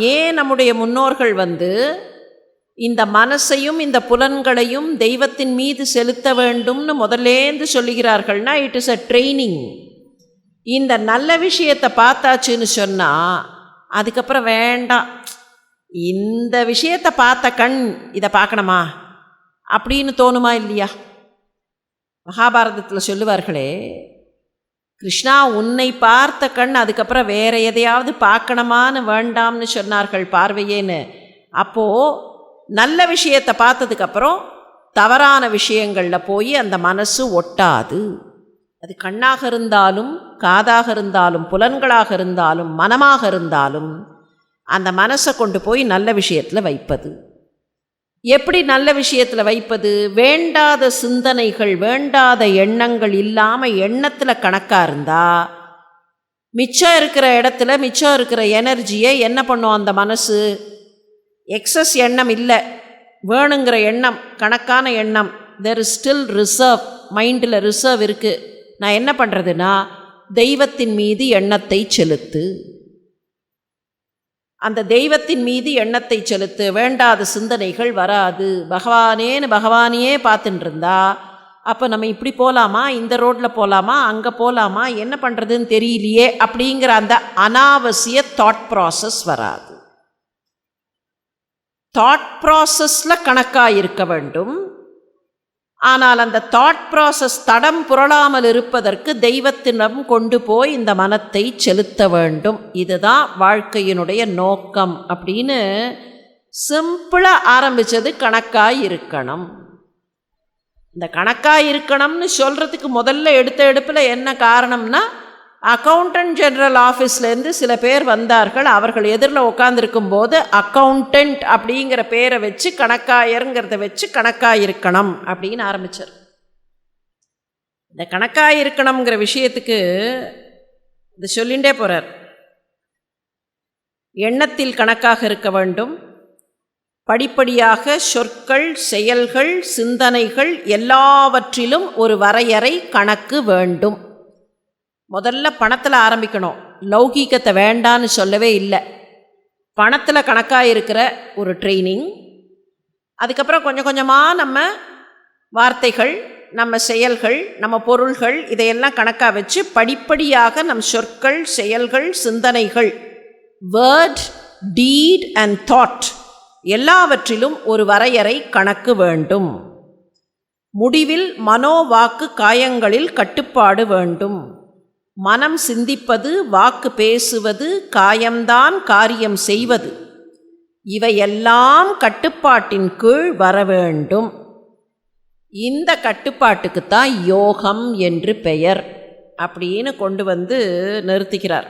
ஏன் நம்முடைய முன்னோர்கள் வந்து இந்த மனசையும் இந்த புலன்களையும் தெய்வத்தின் மீது செலுத்த வேண்டும்னு முதலேந்து சொல்லுகிறார்கள்னா இட் இஸ் அ ட்ரைனிங் இந்த நல்ல விஷயத்தை பார்த்தாச்சுன்னு சொன்னால் அதுக்கப்புறம் வேண்டாம். இந்த விஷயத்தை பார்த்த கண் இதை பார்க்கணுமா? அப்படின்னு தோணுமா இல்லையா? மகாபாரதத்தில் சொல்லுவார்களே கிருஷ்ணா உன்னை பார்த்த கண் அதுக்கப்புறம் வேற எதையாவது பார்க்கணுமான்னு வேண்டாம்னு சொன்னார்கள் பார்வையேன்னு. அப்போது நல்ல விஷயத்தை பார்த்ததுக்கப்புறம் தவறான விஷயங்களில் போய் அந்த மனசு ஒட்டாது. அது கண்ணாக இருந்தாலும் காதாக இருந்தாலும் புலன்களாக இருந்தாலும் மனமாக இருந்தாலும் அந்த மனசை கொண்டு போய் நல்ல விஷயத்தில் வைப்பது. எப்படி நல்ல விஷயத்தில் வைப்பது? வேண்டாத சிந்தனைகள் வேண்டாத எண்ணங்கள் இல்லாமல் எண்ணத்தில் கணக்காக இருந்தால் மிச்சம் இருக்கிற இடத்துல மிச்சம் இருக்கிற எனர்ஜியை என்ன பண்ணும் அந்த மனசு? எக்ஸஸ் எண்ணம் இல்லை. வேணுங்கிற எண்ணம் கணக்கான எண்ணம். தெர் இஸ் ஸ்டில் ரிசர்வ் மைண்டில் ரிசர்வ் இருக்குது நான் என்ன பண்ணுறதுன்னா தெய்வத்தின் மீது எண்ணத்தை செலுத்து. அந்த தெய்வத்தின் மீது எண்ணத்தை செலுத்து வேண்டாத சிந்தனைகள் வராது. பகவானேன்னு பகவானையே பார்த்துட்டு இருந்தா அப்போ நம்ம இப்படி போகலாமா இந்த ரோட்டில் போகலாமா அங்கே போகலாமா என்ன பண்ணுறதுன்னு தெரியலையே அப்படிங்கிற அந்த அனாவசிய தாட் ப்ராசஸ் வராது. தாட் ப்ராசஸில் கணக்காக இருக்க வேண்டும். ஆனால் அந்த தாட் ப்ராசஸ் தடம் புரளாமல் இருப்பதற்கு தெய்வத்தினம் கொண்டு போய் இந்த மனத்தை செலுத்த வேண்டும். இதுதான் வாழ்க்கையினுடைய நோக்கம் அப்படின்னு சிம்பிளாக ஆரம்பித்தது கணக்காக இருக்கணும். இந்த கணக்காக இருக்கணும்னு சொல்கிறதுக்கு முதல்ல எடுத்த எடுப்பில் என்ன காரணம்னா அக்கௌண்டன்ட் ஜெனரல் ஆஃபீஸ்லேருந்து சில பேர் வந்தார்கள். அவர்கள் எதிரில் உட்காந்துருக்கும் போது அக்கௌண்டன்ட் அப்படிங்கிற பேரை வச்சு கணக்காயருங்கிறத வச்சு கணக்காக இருக்கணும் அப்படின்னு ஆரம்பித்தார் இந்த கணக்காயிருக்கணுங்கிற விஷயத்துக்கு இது சொல்லிகிட்டே போகிறார் எண்ணத்தில் கணக்காக இருக்க வேண்டும். படிப்படியாக சொற்கள் செயல்கள் சிந்தனைகள் எல்லாவற்றிலும் ஒரு வரையறை கணக்கு வேண்டும். முதல்ல பணத்தில் ஆரம்பிக்கணும். லௌகீகத்தை வேண்டான்னு சொல்லவே இல்லை. பணத்தில் கணக்காக இருக்கிற ஒரு ட்ரைனிங் அதுக்கப்புறம் கொஞ்சம் கொஞ்சமாக நம்ம வார்த்தைகள் நம்ம செயல்கள் நம்ம பொருள்கள் இதையெல்லாம் கணக்காக வச்சு படிப்படியாக நம் சொற்கள் செயல்கள் சிந்தனைகள் வேர்ட் டீட் அண்ட் தாட் எல்லாவற்றிலும் ஒரு வரையறை கணக்கு வேண்டும். முடிவில் மனோவாக்கு காயங்களில் கட்டுப்பாடு வேண்டும். மனம் சிந்திப்பது வாக்கு பேசுவது காயம்தான் காரியம் செய்வது. இவையெல்லாம் கட்டுப்பாட்டின் கீழ் வர வேண்டும். இந்த கட்டுப்பாட்டுக்குத்தான் யோகம் என்று பெயர் அப்படின்னு கொண்டு வந்து நிறுத்திக்கிறார்